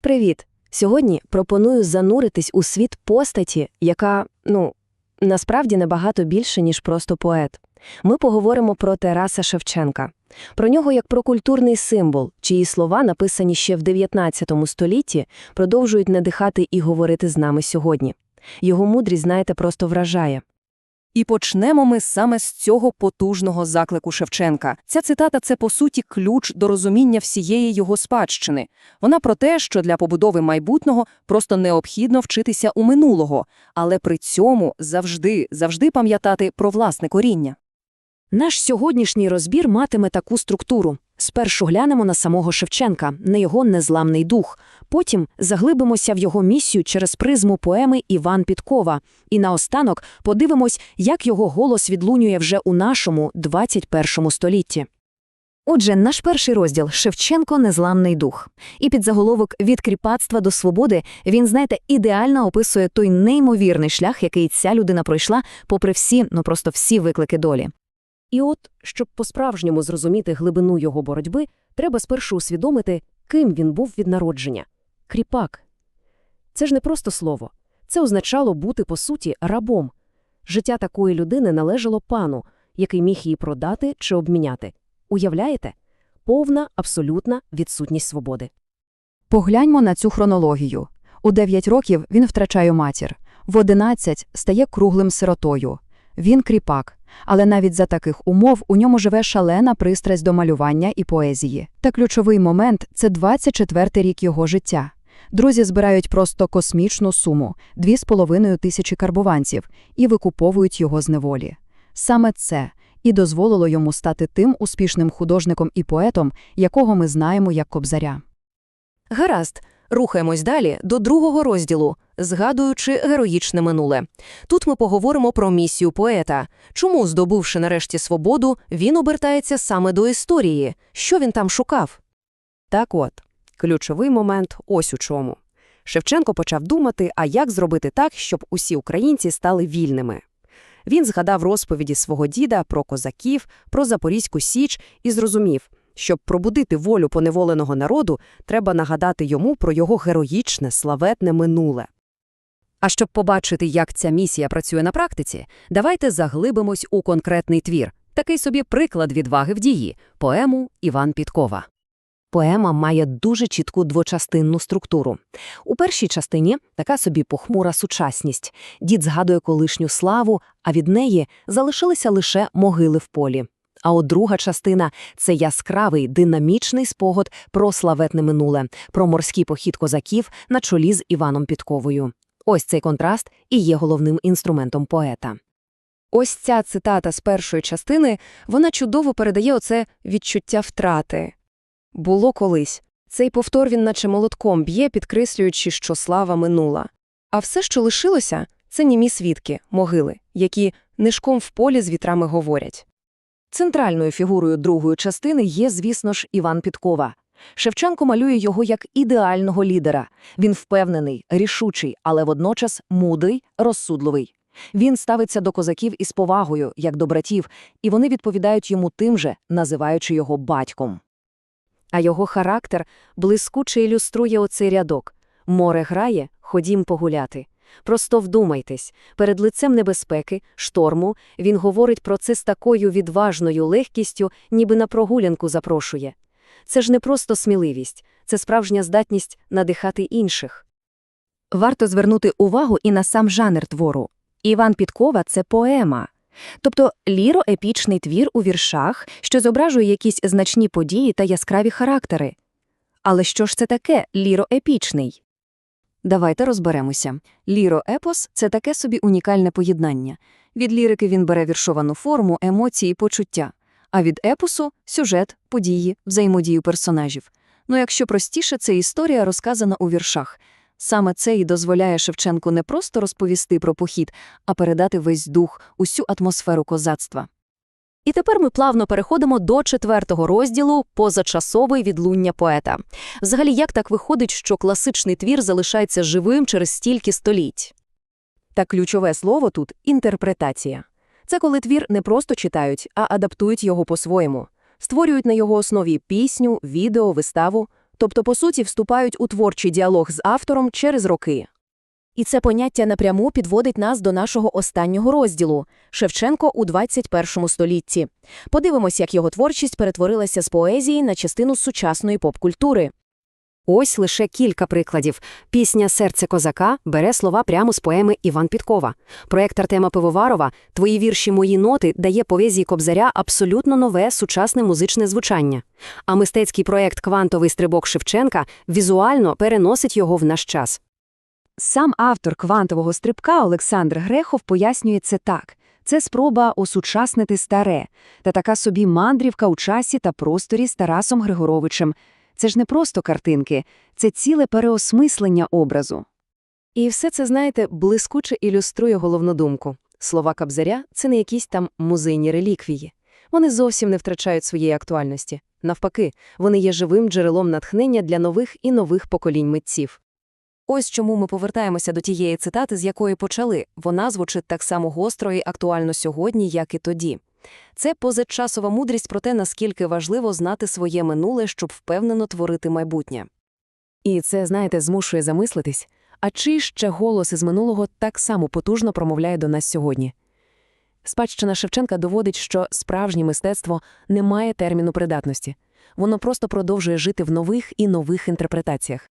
Привіт! Сьогодні пропоную зануритись у світ постаті, яка, ну, насправді набагато більше, ніж просто поет. Ми поговоримо про Тараса Шевченка, про нього як про культурний символ, чиї слова, написані ще в 19 столітті, продовжують надихати і говорити з нами сьогодні. Його мудрість, знаєте, просто вражає. І почнемо ми саме з цього потужного заклику Шевченка. Ця цитата – це, по суті, ключ до розуміння всієї його спадщини. Вона про те, що для побудови майбутнього просто необхідно вчитися у минулого, але при цьому завжди, завжди пам'ятати про власне коріння. Наш сьогоднішній розбір матиме таку структуру. Спершу глянемо на самого Шевченка, на його незламний дух. Потім заглибимося в його місію через призму поеми Іван Підкова. І наостанок подивимось, як його голос відлунює вже у нашому 21 столітті. Отже, наш перший розділ Шевченко незламний дух. І під заголовок від кріпацтва до свободи він, знаєте, ідеально описує той неймовірний шлях, який ця людина пройшла, попри всі, ну просто всі виклики долі. І от, щоб по-справжньому зрозуміти глибину його боротьби, треба спершу усвідомити, ким він був від народження. Кріпак. Це ж не просто слово. Це означало бути, по суті, рабом. Життя такої людини належало пану, який міг її продати чи обміняти. Уявляєте? Повна, абсолютна відсутність свободи. Погляньмо на цю хронологію. У 9 років він втрачає матір, в 11 стає круглим сиротою. Він кріпак, але навіть за таких умов у ньому живе шалена пристрасть до малювання і поезії. Та ключовий момент – це 24-й рік його життя. Друзі збирають просто космічну суму – 2,5 тисячі карбованців і викуповують його з неволі. Саме це і дозволило йому стати тим успішним художником і поетом, якого ми знаємо як Кобзаря. Гаразд, рухаємось далі до другого розділу, згадуючи героїчне минуле. Тут ми поговоримо про місію поета. Чому, здобувши нарешті свободу, він обертається саме до історії? Що він там шукав? Так от, ключовий момент ось у чому. Шевченко почав думати, а як зробити так, щоб усі українці стали вільними. Він згадав розповіді свого діда про козаків, про Запорізьку Січ і зрозумів, щоб пробудити волю поневоленого народу, треба нагадати йому про його героїчне, славетне минуле. А щоб побачити, як ця місія працює на практиці, давайте заглибимось у конкретний твір. Такий собі приклад відваги в дії – поему Іван Підкова. Поема має дуже чітку двочастинну структуру. У першій частині така собі похмура сучасність. Дід згадує колишню славу, а від неї залишилися лише могили в полі. А от друга частина – це яскравий, динамічний спогад про славетне минуле, про морський похід козаків на чолі з Іваном Підковою. Ось цей контраст і є головним інструментом поета. Ось ця цитата з першої частини, вона чудово передає оце відчуття втрати. Було колись. Цей повтор він наче молотком б'є, підкреслюючи, що слава минула. А все, що лишилося, це німі свідки, могили, які нишком в полі з вітрами говорять. Центральною фігурою другої частини є, звісно ж, Іван Підкова. Шевченко малює його як ідеального лідера. Він впевнений, рішучий, але водночас мудрий, розсудливий. Він ставиться до козаків із повагою, як до братів, і вони відповідають йому тим же, називаючи його батьком. А його характер блискуче ілюструє оцей рядок. Море грає, ходім погуляти. Просто вдумайтесь, перед лицем небезпеки, шторму, він говорить про це з такою відважною легкістю, ніби на прогулянку запрошує. Це ж не просто сміливість, це справжня здатність надихати інших. Варто звернути увагу і на сам жанр твору. Іван Підкова – це поема. Тобто ліро-епічний твір у віршах, що зображує якісь значні події та яскраві характери. Але що ж це таке ліро-епічний? Давайте розберемося. Ліро-епос – це таке собі унікальне поєднання. Від лірики він бере віршовану форму, емоції, почуття, а від епосу – сюжет, події, взаємодію персонажів. Ну, якщо простіше, це історія розказана у віршах. Саме це і дозволяє Шевченку не просто розповісти про похід, а передати весь дух, усю атмосферу козацтва. І тепер ми плавно переходимо до четвертого розділу позачасове відлуння поета. Взагалі, як так виходить, що класичний твір залишається живим через стільки століть? Та ключове слово тут інтерпретація. Це коли твір не просто читають, а адаптують його по-своєму, створюють на його основі пісню, відео, виставу. тобто, по суті, вступають у творчий діалог з автором через роки. І це поняття напряму підводить нас до нашого останнього розділу – Шевченко у 21 столітті. Подивимось, як його творчість перетворилася з поезії на частину сучасної поп-культури. Ось лише кілька прикладів. Пісня «Серце козака» бере слова прямо з поеми Іван Підкова. Проект Артема Пивоварова «Твої вірші, мої ноти» дає поезії Кобзаря абсолютно нове сучасне музичне звучання. А мистецький проект «Квантовий стрибок Шевченка» візуально переносить його в наш час. Сам автор квантового стрибка Олександр Грехов пояснює це так. Це спроба осучаснити старе, та така собі мандрівка у часі та просторі з Тарасом Григоровичем. Це ж не просто картинки, це ціле переосмислення образу. І все це, знаєте, блискуче ілюструє головну думку. Слова Кобзаря – це не якісь там музейні реліквії. Вони зовсім не втрачають своєї актуальності. Навпаки, вони є живим джерелом натхнення для нових і нових поколінь митців. Ось чому ми повертаємося до тієї цитати, з якої почали. Вона звучить так само гостро і актуально сьогодні, як і тоді. Це позачасова мудрість про те, наскільки важливо знати своє минуле, щоб впевнено творити майбутнє. І це, знаєте, змушує замислитись, а чий ще голос із минулого так само потужно промовляє до нас сьогодні? Спадщина Шевченка доводить, що справжнє мистецтво не має терміну придатності. Воно просто продовжує жити в нових і нових інтерпретаціях.